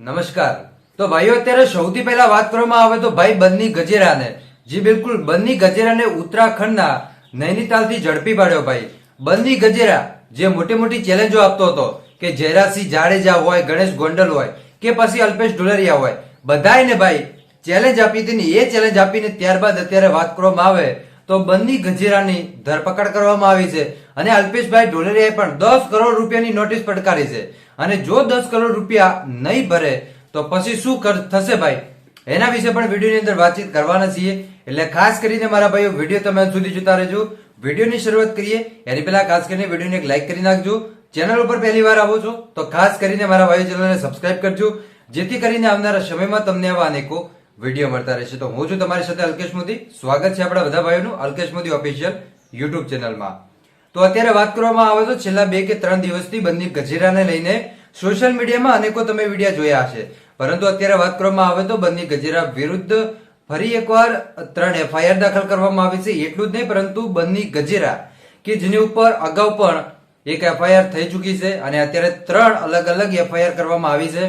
નમસ્કાર. તો ભાઈઓ, અત્યારે સૌથી પહેલા વાત કરવામાં આવે તો ભાઈ બન્ની ગજેરાને. જી બિલકુલ, બન્ની ગજેરાને ઉત્તરાખંડના નૈનીતાલથી ઝડપી પાડ્યો ભાઈ. બન્ની ગજેરા જે મોટી મોટી ચેલેન્જો આપતો હતો કે જયરાજસિંહ જાડેજા હોય, ગણેશ ગોંડલ હોય કે પછી અલ્પેશ ઢોલરિયા હોય. બધાયને ભાઈ ચેલેન્જ આપી હતી ને એ ચેલેન્જ આપીને ત્યારબાદ અત્યારે વાત કરવામાં આવે તો બંને ગજેરાની ધરપકડ કરવામાં આવી છે અને અલ્પેશભાઈ ઢોલેરિયાએ પણ દસ કરોડ રૂપિયાની નોટિસ પડકારી છે. અને જો દસ કરોડ રૂપિયા નહીં ભરે, તો પછી શું થશે ભાઈ? એના વિશે પણ વિડીયોની અંદર વાતચીત કરવાના છીએ. એટલે ખાસ કરીને મારા ભાઈઓ, વીડિયો તમે સુધી જોતા રહેજો. વિડીયોની શરૂઆત કરીએ, એની પહેલા ખાસ કરીને વિડીયોને એક લાઈક કરી નાખજો. ચેનલ ઉપર પહેલી વાર આવો છો, તો ખાસ કરીને મારા ભાઈઓ ચેનલને સબસ્ક્રાઇબ કરજો. જેથી કરીને આવનારા સમયમાં તમને આવા અનેકો વીડિયો મળતા રહેશે. તો હું છું તમારી સાથે અલ્કેશ મોદી. સ્વાગત છે આપણા બધા ભાઈઓનું અલ્કેશ મોદી ઓફિશિયલ યુટ્યુબ ચેનલમાં તો અત્યારે વાત કરવામાં આવે તો છેલ્લા બે કે ત્રણ દિવસથી બંને ગજેરાને લઈને સોશિયલ મીડિયામાં અનેકો તમે વીડિયો જોયા હશે. પરંતુ અત્યારે વાત કરવામાં આવે તો બંને ગજેરા વિરુદ્ધ ફરી એકવાર ત્રણ એફઆઈઆર દાખલ કરવામાં આવી છે. એટલું જ નહીં, પરંતુ બંને ગજેરા કે જેની ઉપર અગાઉ પણ એક એફઆઈઆર થઈ ચૂકી છે અને અત્યારે ત્રણ અલગ અલગ એફઆઈઆર કરવામાં આવી છે.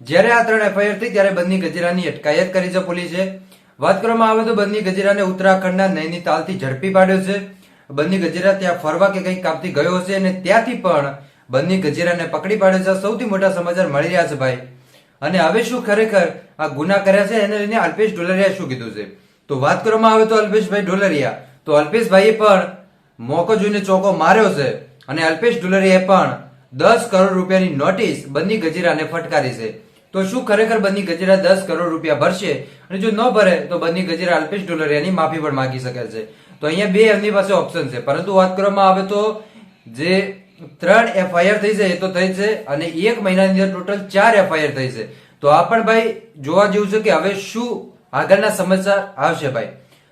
જ્યારે આ ત્રણ એફઆઈઆર થઈ ત્યારે બંને ગજેરાની અટકાયત કરી છે પોલીસે. વાત કરવામાં આવે તો બંને ગજેરાને ઉત્તરાખંડના નૈનીતાલથી ઝડપી પાડ્યો છે. બંને ગજેરા ત્યાં ફરવા કે કંઈક કામથી ગયો હશે અને ત્યાંથી પણ બંને ગજેરાને પકડી પાડ્યો છે. સૌથી મોટા સમાચાર મળી રહ્યા છે ભાઈ. અને હવે શું ખરેખર આ ગુના કર્યા છે એને લઈને અલ્પેશ ઢોલરિયા શું કીધું છે? તો વાત કરવામાં આવે તો અલ્પેશભાઈ ઢોલરિયા. તો અલ્પેશભાઈએ પણ મોકો જોઈને ચોકો માર્યો છે અને અલ્પેશ ઢોલરિયાએ પણ દસ કરોડ રૂપિયાની નોટિસ બંને ગજેરાને ફટકારી છે. તો શું ખરેખર બંને ગજેરા દસ કરોડ રૂપિયા ભરશે? અને જો ન ભરે, તો બની ગજેરા અલ્પેશ ડોલરિયાની માફી પણ માંગી શકે છે. તો અહીંયા બે એમની પાસે ઓપ્શન છે. પરંતુ વાત કરવામાં આવે તો જે ત્રણ એફઆઈઆર થઈ છે, એ તો થઈ છે અને એક મહિનાની અંદર ટોટલ ચાર એફઆઈઆર થઈ છે. તો આ પણ ભાઈ જોવા જેવું છે કે હવે શું આગળના સમાચાર આવશે ભાઈ?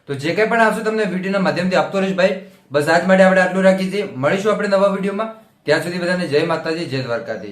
તો જે કંઈ પણ આવશે તમને વિડીયોના માધ્યમથી આપતો રહીશ ભાઈ. બસ આજ માટે આપણે આટલું રાખીએ છીએ. મળીશું આપણે નવા વિડીયોમાં. ત્યાં સુધી બધાને જય માતાજી, જય દ્વારકાધી